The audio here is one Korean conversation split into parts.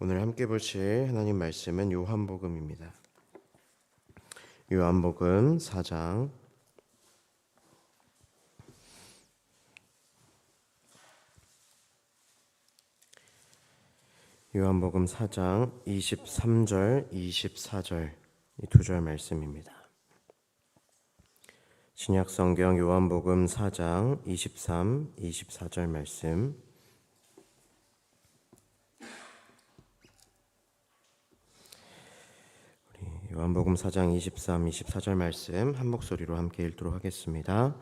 오늘 함께 보실 하나님 말씀은 요한복음입니다. 요한복음 4장 요한복음 4장 23절, 24절 이 두 절 말씀입니다. 신약 성경 요한복음 4장 23, 24절 말씀 요한복음 4장 23, 24절 말씀 한 목소리로 함께 읽도록 하겠습니다.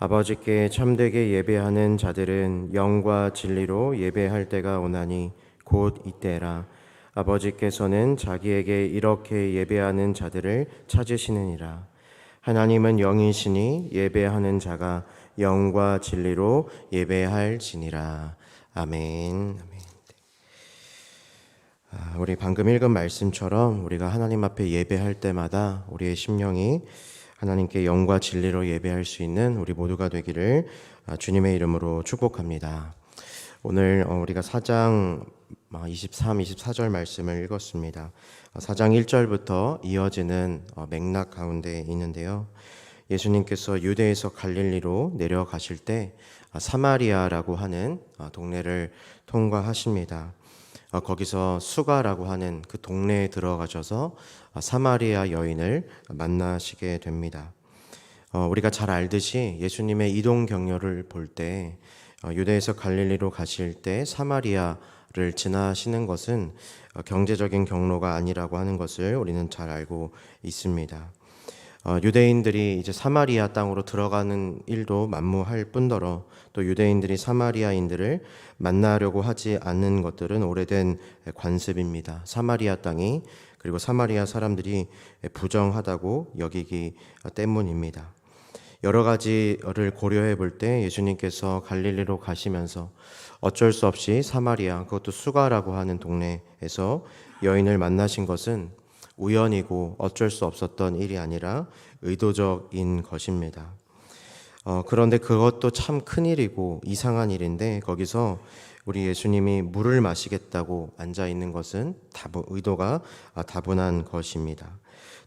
아버지께 참되게 예배하는 자들은 영과 진리로 예배할 때가 오나니 곧 이때라. 아버지께서는 자기에게 이렇게 예배하는 자들을 찾으시느니라. 하나님은 영이시니 예배하는 자가 영과 진리로 예배할지니라. 아멘. 아멘. 아, 우리 방금 읽은 말씀처럼 우리가 하나님 앞에 예배할 때마다 우리의 심령이 하나님께 영과 진리로 예배할 수 있는 우리 모두가 되기를 아, 주님의 이름으로 축복합니다. 오늘 어, 우리가 4장 23, 24절 말씀을 읽었습니다. 4장 1절부터 이어지는 어, 맥락 가운데 있는데요. 예수님께서 유대에서 갈릴리로 내려가실 때 아, 사마리아라고 하는 동네를 통과하십니다. 어, 거기서 수가라고 하는 그 동네에 들어가셔서 어, 사마리아 여인을 만나시게 됩니다. 어, 우리가 잘 알듯이 예수님의 이동 경로를 볼 때 유대에서 갈릴리로 가실 때 사마리아를 지나시는 것은 경제적인 경로가 아니라고 하는 것을 우리는 잘 알고 있습니다. 어, 유대인들이 이제 사마리아 땅으로 들어가는 일도 만무할 뿐더러 또 유대인들이 사마리아인들을 만나려고 하지 않는 것들은 오래된 관습입니다. 사마리아 땅이 그리고 사마리아 사람들이 부정하다고 여기기 때문입니다. 여러 가지를 고려해 볼 때 예수님께서 갈릴리로 가시면서 어쩔 수 없이 사마리아 그것도 수가라고 하는 동네에서 여인을 만나신 것은 우연이고 어쩔 수 없었던 일이 아니라 의도적인 것입니다. 어, 그런데 그것도 참 큰일이고 이상한 일인데 거기서 우리 예수님이 물을 마시겠다고 앉아 있는 것은 다분, 의도가 아, 다분한 것입니다.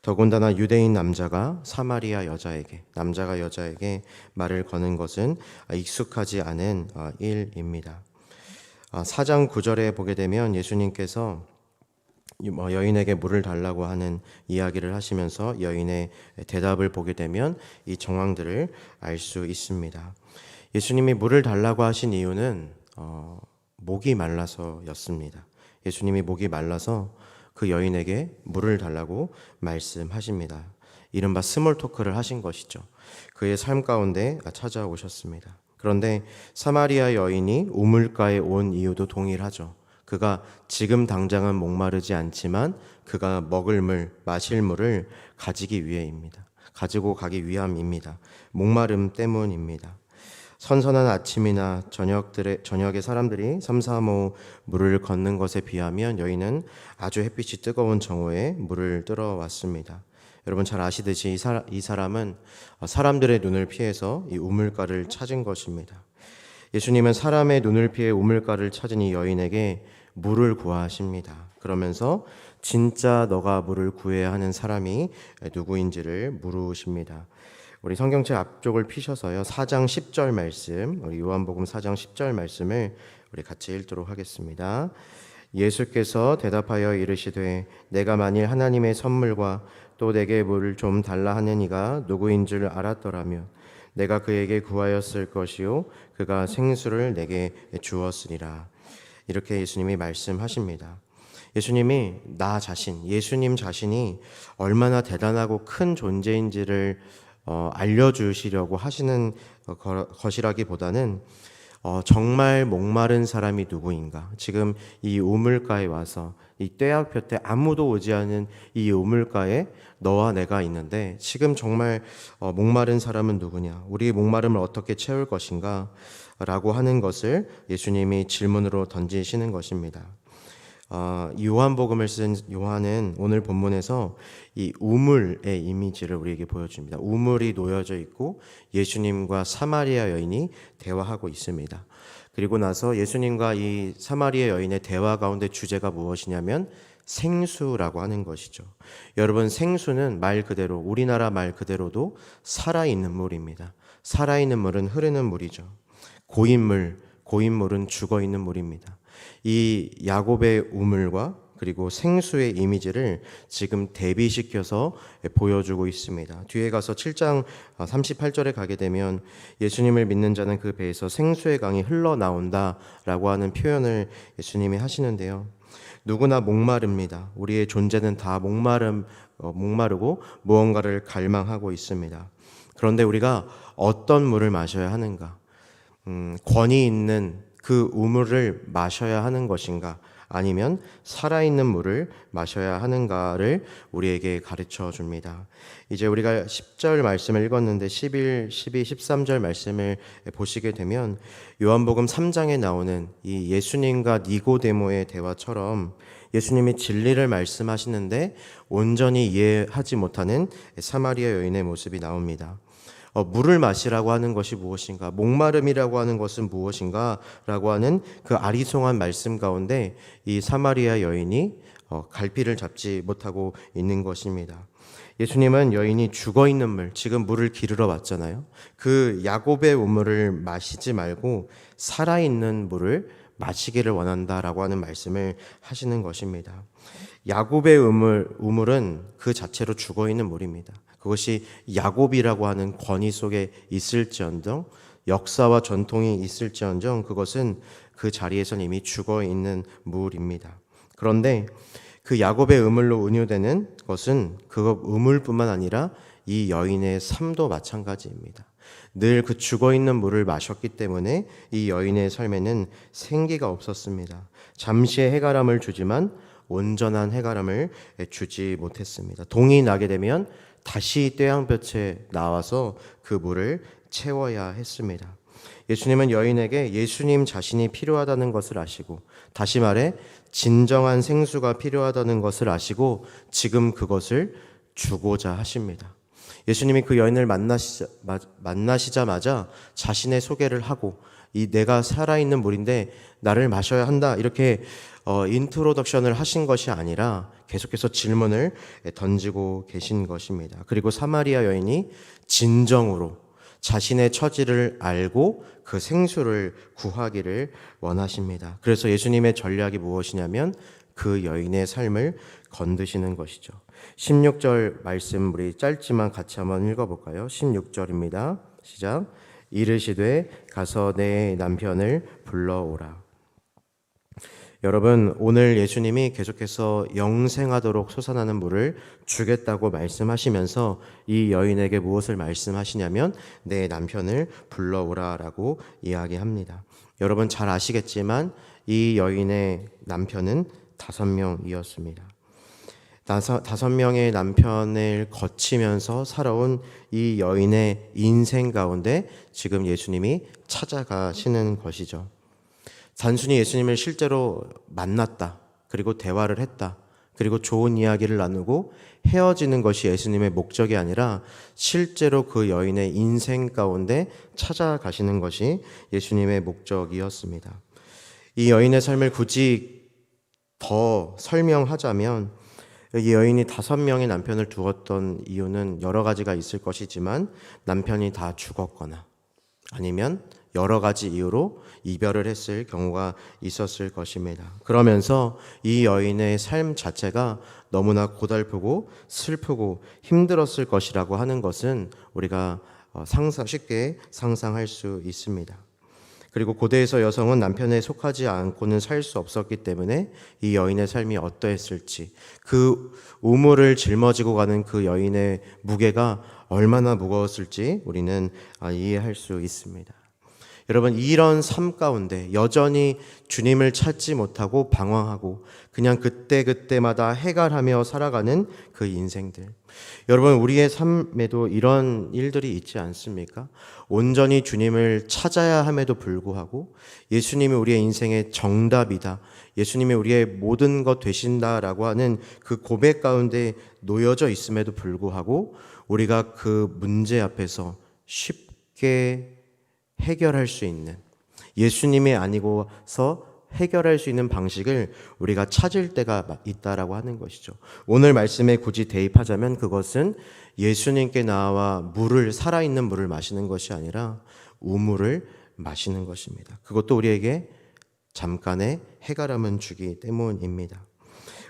더군다나 유대인 남자가 사마리아 여자에게 남자가 여자에게 말을 거는 것은 익숙하지 않은 어, 일입니다. 4장 아, 9절에 보게 되면 예수님께서 뭐 여인에게 물을 달라고 하는 이야기를 하시면서 여인의 대답을 보게 되면 이 정황들을 알 수 있습니다. 예수님이 물을 달라고 하신 이유는 어, 목이 말라서였습니다. 예수님이 목이 말라서 그 여인에게 물을 달라고 말씀하십니다. 이른바 스몰 토크를 하신 것이죠. 그의 삶 가운데 찾아오셨습니다. 그런데 사마리아 여인이 우물가에 온 이유도 동일하죠. 그가 지금 당장은 목마르지 않지만 그가 먹을 물, 마실 물을 가지기 위해입니다. 가지고 가기 위함입니다. 목마름 때문입니다. 선선한 아침이나 저녁들의 저녁에 사람들이 삼삼오 물을 걷는 것에 비하면 여인은 아주 햇빛이 뜨거운 정오에 물을 뜨러 왔습니다. 여러분 잘 아시듯이 이, 사람은 사람들의 눈을 피해서 이 우물가를 찾은 것입니다. 예수님은 사람의 눈을 피해 우물가를 찾은 이 여인에게 물을 구하십니다. 그러면서 진짜 너가 물을 구해야 하는 사람이 누구인지를 물으십니다. 우리 성경책 앞쪽을 피셔서요. 4장 10절 말씀, 우리 요한복음 4장 10절 말씀을 우리 같이 읽도록 하겠습니다. 예수께서 대답하여 이르시되 내가 만일 하나님의 선물과 또 내게 물을 좀 달라 하는 이가 누구인 줄 알았더라면 내가 그에게 구하였을 것이요 그가 생수를 내게 주었으리라. 이렇게 예수님이 말씀하십니다. 예수님이 나 자신, 예수님 자신이 얼마나 대단하고 큰 존재인지를 어, 알려주시려고 하시는 것이라기보다는 어, 정말 목마른 사람이 누구인가? 지금 이 우물가에 와서 이 떼약볕 에 아무도 오지 않은 이 우물가에 너와 내가 있는데 지금 정말 어, 목마른 사람은 누구냐? 우리의 목마름을 어떻게 채울 것인가? 라고 하는 것을 예수님이 질문으로 던지시는 것입니다. 어, 요한복음을 쓴 요한은 오늘 본문에서 이 우물의 이미지를 우리에게 보여줍니다. 우물이 놓여져 있고 예수님과 사마리아 여인이 대화하고 있습니다. 그리고 나서 예수님과 이 사마리아 여인의 대화 가운데 주제가 무엇이냐면 생수라고 하는 것이죠. 여러분 생수는 말 그대로 우리나라 말 그대로도 살아있는 물입니다. 살아있는 물은 흐르는 물이죠. 고인물, 고인물은 죽어 있는 물입니다. 이 야곱의 우물과 그리고 생수의 이미지를 지금 대비시켜서 보여주고 있습니다. 뒤에 가서 7장 38절에 가게 되면 예수님을 믿는 자는 그 배에서 생수의 강이 흘러나온다 라고 하는 표현을 예수님이 하시는데요. 누구나 목마릅니다. 우리의 존재는 다 목마름, 어, 목마르고 무언가를 갈망하고 있습니다. 그런데 우리가 어떤 물을 마셔야 하는가? 음, 권위 있는 그 우물을 마셔야 하는 것인가? 아니면 살아있는 물을 마셔야 하는가를 우리에게 가르쳐 줍니다. 이제 우리가 10절 말씀을 읽었는데 11, 12, 13절 말씀을 보시게 되면 요한복음 3장에 나오는 이 예수님과 니고데모의 대화처럼 예수님이 진리를 말씀하시는데 온전히 이해하지 못하는 사마리아 여인의 모습이 나옵니다. 어, 물을 마시라고 하는 것이 무엇인가, 목마름이라고 하는 것은 무엇인가라고 하는 그 아리송한 말씀 가운데 이 사마리아 여인이 어, 갈피를 잡지 못하고 있는 것입니다. 예수님은 여인이 죽어 있는 물, 지금 물을 기르러 왔잖아요. 그 야곱의 우물을 마시지 말고 살아 있는 물을 마시기를 원한다라고 하는 말씀을 하시는 것입니다. 야곱의 우물, 우물은 그 자체로 죽어 있는 물입니다. 그것이 야곱이라고 하는 권위 속에 있을지언정 역사와 전통이 있을지언정 그것은 그 자리에선 이미 죽어 있는 물입니다. 그런데 그 야곱의 우물로 은유되는 것은 그 우물뿐만 아니라 이 여인의 삶도 마찬가지입니다. 늘 그 죽어 있는 물을 마셨기 때문에 이 여인의 삶에는 생기가 없었습니다. 잠시의 해가람을 주지만 온전한 해가람을 주지 못했습니다. 동이 나게 되면 다시 떼양볕에 나와서 그 물을 채워야 했습니다. 예수님은 여인에게 예수님 자신이 필요하다는 것을 아시고 다시 말해 진정한 생수가 필요하다는 것을 아시고 지금 그것을 주고자 하십니다. 예수님이 그 여인을 만나시자, 만나시자마자 자신의 소개를 하고 이 내가 살아있는 물인데 나를 마셔야 한다 이렇게 어, 인트로덕션을 하신 것이 아니라 계속해서 질문을 던지고 계신 것입니다. 그리고 사마리아 여인이 진정으로 자신의 처지를 알고 그 생수를 구하기를 원하십니다. 그래서 예수님의 전략이 무엇이냐면 그 여인의 삶을 건드시는 것이죠. 16절 말씀 우리 짧지만 같이 한번 읽어볼까요? 16절입니다. 시작. 이르시되 가서 내 남편을 불러오라. 여러분, 오늘 예수님이 계속해서 영생하도록 솟아나는 물을 주겠다고 말씀하시면서 이 여인에게 무엇을 말씀하시냐면 내 남편을 불러오라라고 이야기합니다. 여러분 잘 아시겠지만 이 여인의 남편은 다섯 명이었습니다. 다섯, 명의 남편을 거치면서 살아온 이 여인의 인생 가운데 지금 예수님이 찾아가시는 것이죠. 단순히 예수님을 실제로 만났다. 그리고 대화를 했다. 그리고 좋은 이야기를 나누고 헤어지는 것이 예수님의 목적이 아니라 실제로 그 여인의 인생 가운데 찾아가시는 것이 예수님의 목적이었습니다. 이 여인의 삶을 굳이 더 설명하자면 이 여인이 다섯 명의 남편을 두었던 이유는 여러 가지가 있을 것이지만 남편이 다 죽었거나 아니면 여러 가지 이유로 이별을 했을 경우가 있었을 것입니다. 그러면서 이 여인의 삶 자체가 너무나 고달프고 슬프고 힘들었을 것이라고 하는 것은 우리가 어, 상상 쉽게 상상할 수 있습니다. 그리고 고대에서 여성은 남편에 속하지 않고는 살 수 없었기 때문에 이 여인의 삶이 어떠했을지 그 우물을 짊어지고 가는 그 여인의 무게가 얼마나 무거웠을지 우리는 아, 이해할 수 있습니다. 여러분 이런 삶 가운데 여전히 주님을 찾지 못하고 방황하고 그냥 그때 그때마다 해갈하며 살아가는 그 인생들. 여러분 우리의 삶에도 이런 일들이 있지 않습니까? 온전히 주님을 찾아야 함에도 불구하고 예수님이 우리의 인생의 정답이다. 예수님이 우리의 모든 것 되신다라고 하는 그 고백 가운데 놓여져 있음에도 불구하고 우리가 그 문제 앞에서 쉽게 해결할 수 있는 예수님이 아니고서 해결할 수 있는 방식을 우리가 찾을 때가 있다라고 하는 것이죠. 오늘 말씀에 굳이 대입하자면 그것은 예수님께 나와 물을 살아있는 물을 마시는 것이 아니라 우물을 마시는 것입니다. 그것도 우리에게 잠깐의 해가람은 주기 때문입니다.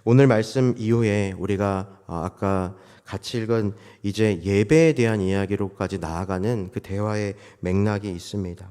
오늘 말씀 이후에 우리가 아까 같이 읽은 이제 예배에 대한 이야기로까지 나아가는 그 대화의 맥락이 있습니다.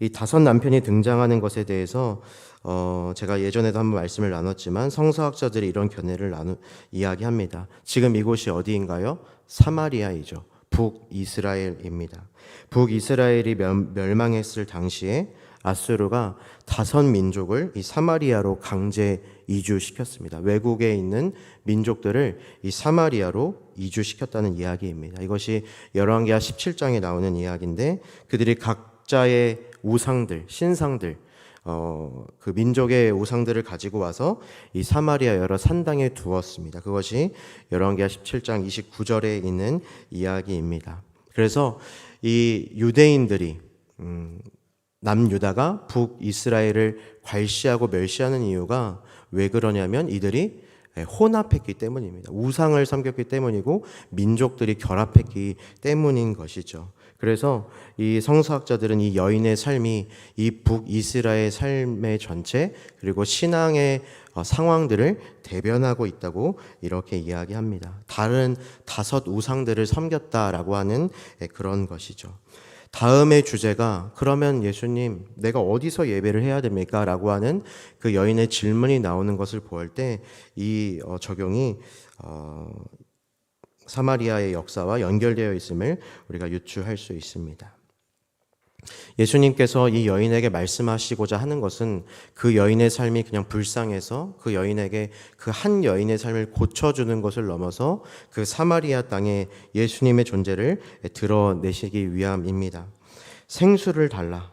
이 다섯 남편이 등장하는 것에 대해서 어, 제가 예전에도 한번 말씀을 나눴지만 성서학자들이 이런 견해를 나누 이야기합니다. 지금 이곳이 어디인가요? 사마리아이죠. 북이스라엘입니다. 북이스라엘이 멸망했을 당시에 아수르가 다섯 민족을 이 사마리아로 강제 이주시켰습니다. 외국에 있는 민족들을 이 사마리아로 이주시켰다는 이야기입니다. 이것이 열왕기하 17장에 나오는 이야기인데 그들이 각자의 우상들, 신상들, 어, 그 민족의 우상들을 가지고 와서 이 사마리아 여러 산당에 두었습니다. 그것이 열왕기하 17장 29절에 있는 이야기입니다. 그래서 이 유대인들이 음, 남유다가 북이스라엘을 괄시하고 멸시하는 이유가 왜 그러냐면 이들이 혼합했기 때문입니다. 우상을 섬겼기 때문이고 민족들이 결합했기 때문인 것이죠. 그래서 이 성서학자들은 이 여인의 삶이 이 북이스라엘 삶의 전체 그리고 신앙의 어, 상황들을 대변하고 있다고 이렇게 이야기합니다. 다른 다섯 우상들을 섬겼다라고 하는 그런 것이죠. 다음의 주제가 그러면 예수님 내가 어디서 예배를 해야 됩니까? 라고 하는 그 여인의 질문이 나오는 것을 보을 때이 어, 적용이 어, 사마리아의 역사와 연결되어 있음을 우리가 유추할 수 있습니다. 예수님께서 이 여인에게 말씀하시고자 하는 것은 그 여인의 삶이 그냥 불쌍해서 그 여인에게 그 한 여인의 삶을 고쳐주는 것을 넘어서 그 사마리아 땅에 예수님의 존재를 드러내시기 위함입니다. 생수를 달라.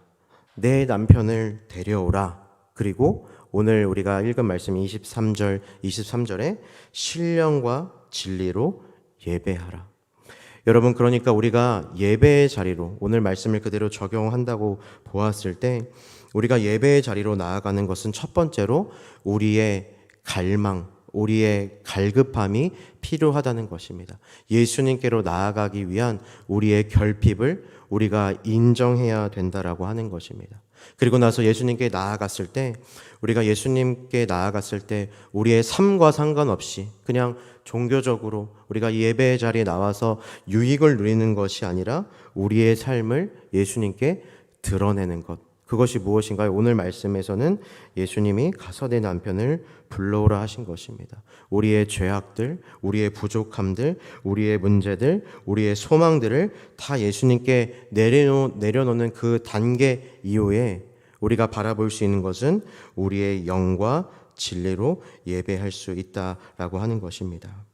내 남편을 데려오라. 그리고 오늘 우리가 읽은 말씀 23절, 23절에 신령과 진리로 예배하라. 여러분 그러니까 우리가 예배의 자리로 오늘 말씀을 그대로 적용한다고 보았을 때 우리가 예배의 자리로 나아가는 것은 첫 번째로 우리의 갈망, 우리의 갈급함이 필요하다는 것입니다. 예수님께로 나아가기 위한 우리의 결핍을 우리가 인정해야 된다라고 하는 것입니다. 그리고 나서 예수님께 나아갔을 때 우리가 예수님께 나아갔을 때 우리의 삶과 상관없이 그냥 종교적으로 우리가 예배 자리에 나와서 유익을 누리는 것이 아니라 우리의 삶을 예수님께 드러내는 것. 그것이 무엇인가요? 오늘 말씀에서는 예수님이 가서 내 남편을 불러오라 하신 것입니다. 우리의 죄악들, 우리의 부족함들, 우리의 문제들, 우리의 소망들을 다 예수님께 내려놓, 내려놓는 그 단계 이후에 우리가 바라볼 수 있는 것은 우리의 영과 진리로 예배할 수 있다라고 하는 것입니다.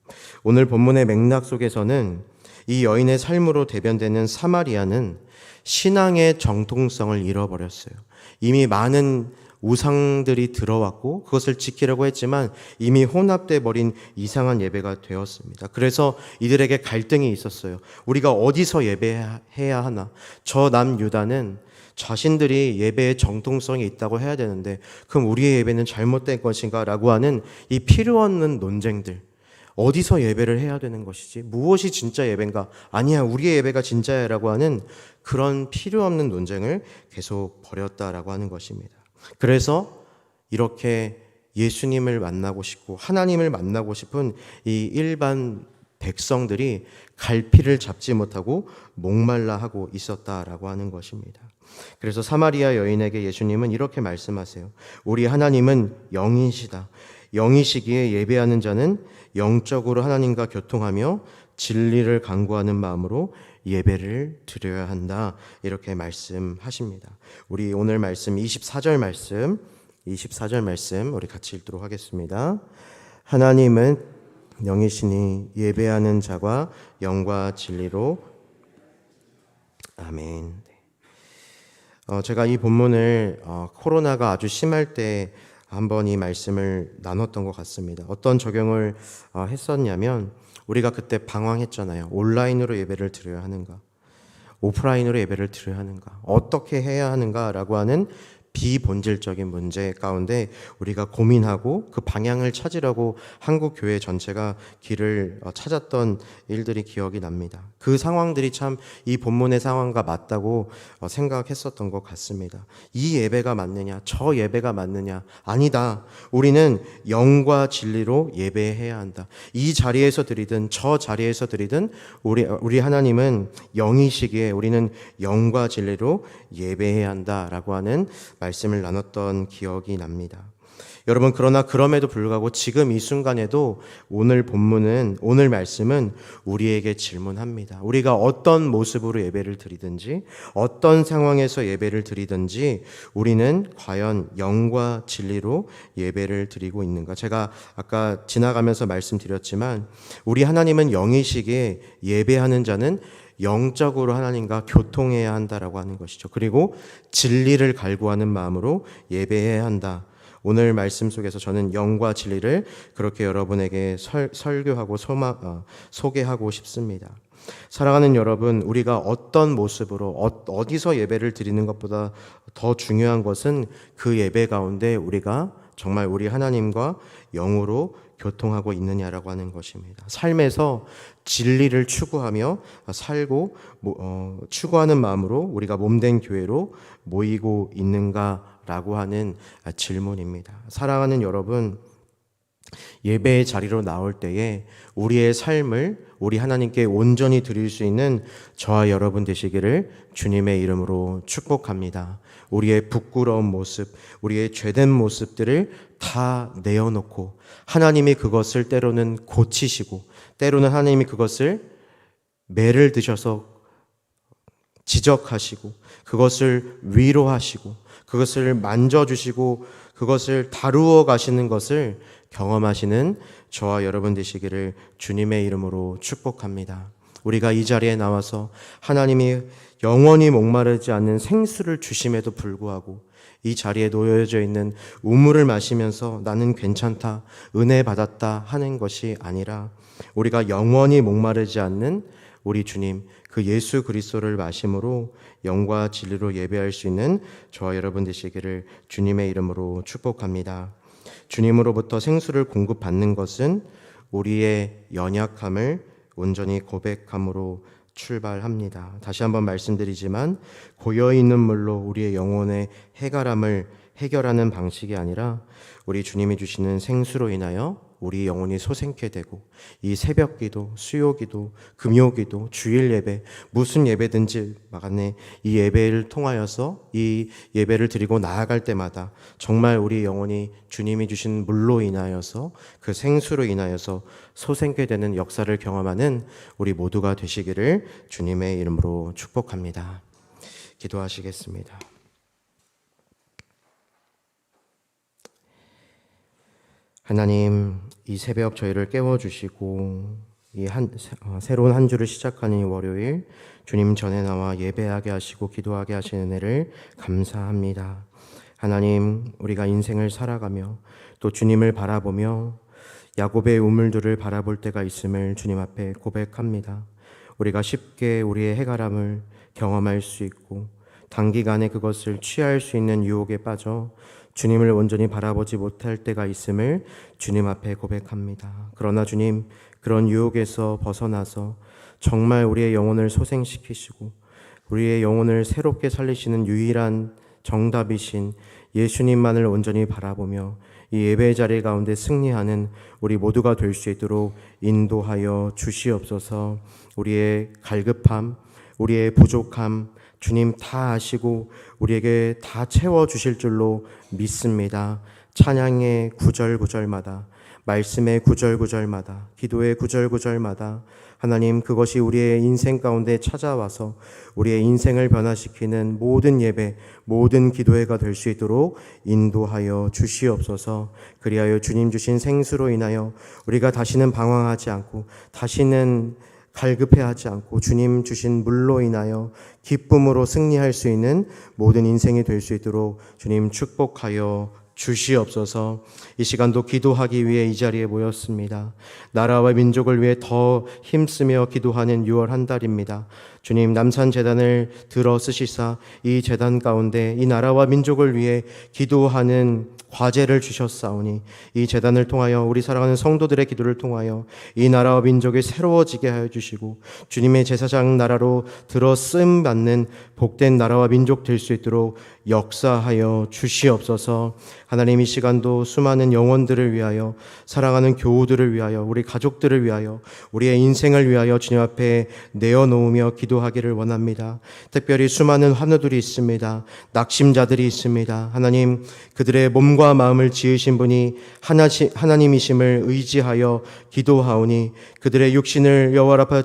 오늘 본문의 맥락 속에서는 이 여인의 삶으로 대변되는 사마리아는 신앙의 정통성을 잃어버렸어요. 이미 많은 우상들이 들어왔고 그것을 지키려고 했지만 이미 혼합돼 버린 이상한 예배가 되었습니다. 그래서 이들에게 갈등이 있었어요. 우리가 어디서 예배해야 하나? 저 남유다는 자신들이 예배의 정통성이 있다고 해야 되는데 그럼 우리의 예배는 잘못된 것인가라고 하는 이 필요 없는 논쟁들 어디서 예배를 해야 되는 것이지 무엇이 진짜 예배인가 아니야 우리의 예배가 진짜야라고 하는 그런 필요 없는 논쟁을 계속 벌였다라고 하는 것입니다. 그래서 이렇게 예수님을 만나고 싶고 하나님을 만나고 싶은 이 일반 백성들이 갈피를 잡지 못하고 목말라 하고 있었다라고 하는 것입니다. 그래서 사마리아 여인에게 예수님은 이렇게 말씀하세요. 우리 하나님은 영이시다. 영이시기에 예배하는 자는 영적으로 하나님과 교통하며 진리를 강구하는 마음으로 예배를 드려야 한다. 이렇게 말씀하십니다. 우리 오늘 말씀 24절 말씀 24절 말씀 우리 같이 읽도록 하겠습니다. 하나님은 영이시니 예배하는 자가 영과 진리로 아멘. 어, 제가 이 본문을 어, 코로나가 아주 심할 때 한번 이 말씀을 나눴던 것 같습니다. 어떤 적용을 어, 했었냐면 우리가 그때 방황했잖아요. 온라인으로 예배를 드려야 하는가, 오프라인으로 예배를 드려야 하는가, 어떻게 해야 하는가라고 하는 비본질적인 문제 가운데 우리가 고민하고 그 방향을 찾으려고 한국 교회 전체가 길을 어, 찾았던 일들이 기억이 납니다. 그 상황들이 참 이 본문의 상황과 맞다고 어, 생각했었던 것 같습니다. 이 예배가 맞느냐, 저 예배가 맞느냐, 아니다. 우리는 영과 진리로 예배해야 한다. 이 자리에서 드리든 저 자리에서 드리든 우리 우리 하나님은 영이시기에 우리는 영과 진리로 예배해야 한다라고 하는 말씀을 나눴던 기억이 납니다. 여러분 그러나 그럼에도 불구하고 지금 이 순간에도 오늘 본문은 오늘 말씀은 우리에게 질문합니다. 우리가 어떤 모습으로 예배를 드리든지 어떤 상황에서 예배를 드리든지 우리는 과연 영과 진리로 예배를 드리고 있는가? 제가 아까 지나가면서 말씀드렸지만 우리 하나님은 영이시기에 예배하는 자는 영적으로 하나님과 교통해야 한다라고 하는 것이죠. 그리고 진리를 갈구하는 마음으로 예배해야 한다. 오늘 말씀 속에서 저는 영과 진리를 그렇게 여러분에게 설, 설교하고 소마, 어, 소개하고 싶습니다. 사랑하는 여러분, 우리가 어떤 모습으로 어, 어디서 예배를 드리는 것보다 더 중요한 것은 그 예배 가운데 우리가 정말 우리 하나님과 영으로 교통하고 있느냐라고 하는 것입니다. 삶에서 진리를 추구하며 살고 어, 추구하는 마음으로 우리가 몸된 교회로 모이고 있는가 라고 하는 질문입니다. 사랑하는 여러분, 예배의 자리로 나올 때에 우리의 삶을 우리 하나님께 온전히 드릴 수 있는 저와 여러분 되시기를 주님의 이름으로 축복합니다. 우리의 부끄러운 모습, 우리의 죄된 모습들을 다 내어놓고 하나님이 그것을 때로는 고치시고 때로는 하나님이 그것을 매를 드셔서 지적하시고 그것을 위로하시고 그것을 만져주시고 그것을 다루어 가시는 것을 경험하시는 저와 여러분 되시기를 주님의 이름으로 축복합니다. 우리가 이 자리에 나와서 하나님이 영원히 목마르지 않는 생수를 주심에도 불구하고 이 자리에 놓여져 있는 우물을 마시면서 나는 괜찮다, 은혜 받았다 하는 것이 아니라 우리가 영원히 목마르지 않는 우리 주님 그 예수 그리스도를 마심으로 영과 진리로 예배할 수 있는 저와 여러분 되시기를 주님의 이름으로 축복합니다. 주님으로부터 생수를 공급받는 것은 우리의 연약함을 온전히 고백함으로 출발합니다. 다시 한번 말씀드리지만 고여 있는 물로 우리의 영혼의 해가람을 해결하는 방식이 아니라 우리 주님이 주시는 생수로 인하여 우리 영혼이 소생케 되고 이 새벽 기도, 수요 기도, 금요 기도, 주일 예배, 무슨 예배든지 막간에 이 예배를 통하여서 이 예배를 드리고 나아갈 때마다 정말 우리 영혼이 주님이 주신 물로 인하여서 그 생수로 인하여서 소생케 되는 역사를 경험하는 우리 모두가 되시기를 주님의 이름으로 축복합니다. 기도하시겠습니다. 하나님, 이 새벽 저희를 깨워주시고, 이 한, 어, 새로운 한 주를 시작하는 이 월요일, 주님 전에 나와 예배하게 하시고 기도하게 하시는 은혜를 감사합니다. 하나님, 우리가 인생을 살아가며 또 주님을 바라보며 야곱의 우물들을 바라볼 때가 있음을 주님 앞에 고백합니다. 우리가 쉽게 우리의 해가람을 경험할 수 있고 단기간에 그것을 취할 수 있는 유혹에 빠져 주님을 온전히 바라보지 못할 때가 있음을 주님 앞에 고백합니다. 그러나 주님, 그런 유혹에서 벗어나서 정말 우리의 영혼을 소생시키시고 우리의 영혼을 새롭게 살리시는 유일한 정답이신 예수님만을 온전히 바라보며 이 예배 자리 가운데 승리하는 우리 모두가 될 수 있도록 인도하여 주시옵소서 우리의 갈급함, 우리의 부족함, 주님 다 아시고 우리에게 다 채워 주실 줄로 믿습니다. 찬양의 구절 구절마다 말씀의 구절 구절마다 기도의 구절 구절마다 하나님 그것이 우리의 인생 가운데 찾아와서 우리의 인생을 변화시키는 모든 예배 모든 기도회가 될 수 있도록 인도하여 주시옵소서 그리하여 주님 주신 생수로 인하여 우리가 다시는 방황하지 않고 다시는 갈급해하지 않고 주님 주신 물로 인하여 기쁨으로 승리할 수 있는 모든 인생이 될 수 있도록 주님 축복하여 주시옵소서. 이 시간도 기도하기 위해 이 자리에 모였습니다. 나라와 민족을 위해 더 힘쓰며 기도하는 6월 한 달입니다. 주님 남산 재단을 들어 쓰시사 이 재단 가운데 이 나라와 민족을 위해 기도하는 과제를 주셨사오니 이 재단을 통하여 우리 사랑하는 성도들의 기도를 통하여 이 나라와 민족이 새로워지게 하여 주시고 주님의 제사장 나라로 들어 쓰임 받는 복된 나라와 민족 될 수 있도록 역사하여 주시옵소서. 하나님 이 시간도 수많은 영혼들을 위하여 사랑하는 교우들을 위하여 우리 가족들을 위하여 우리의 인생을 위하여 주님 앞에 내어놓으며 기도하기를 원합니다. 특별히 수많은 환우들이 있습니다. 낙심자들이 있습니다. 하나님 그들의 몸과 마음을 지으신 분이 하나시, 하나님이심을 의지하여 기도하오니 그들의 육신을 여호와 앞에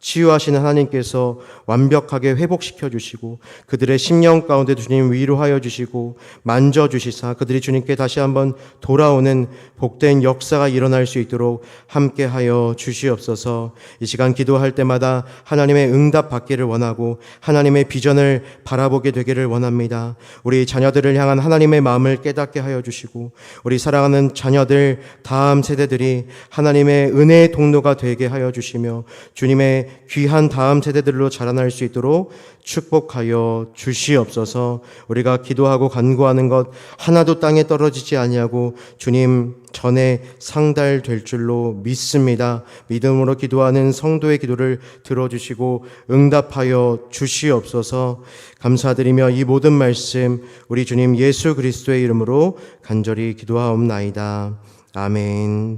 치유하시는 하나님께서 완벽하게 회복시켜 주시고 그들의 심령 가운데 주님 위로하여 주시고 만져 주시사 그들이 주님께 다시 한번 돌아오는 복된 역사가 일어날 수 있도록 함께 하여 주시옵소서. 이 시간 기도할 때마다 하나님의 응답 받기를 원하고 하나님의 비전을 바라보게 되기를 원합니다. 우리 자녀들을 향한 하나님의 마음을 깨닫게 하여 주시고 우리 사랑하는 자녀들 다음 세대들이 하나님의 은혜의 통로가 되게 하여 주시며 주님의 귀한 다음 세대들로 자라날 수 있도록 축복하여 주시옵소서. 우리가 기도하고 간구하는 것 하나도 땅에 떨어지지 아니하고 주님 전에 상달될 줄로 믿습니다. 믿음으로 기도하는 성도의 기도를 들어주시고 응답하여 주시옵소서. 감사드리며 이 모든 말씀 우리 주님 예수 그리스도의 이름으로 간절히 기도하옵나이다. 아멘.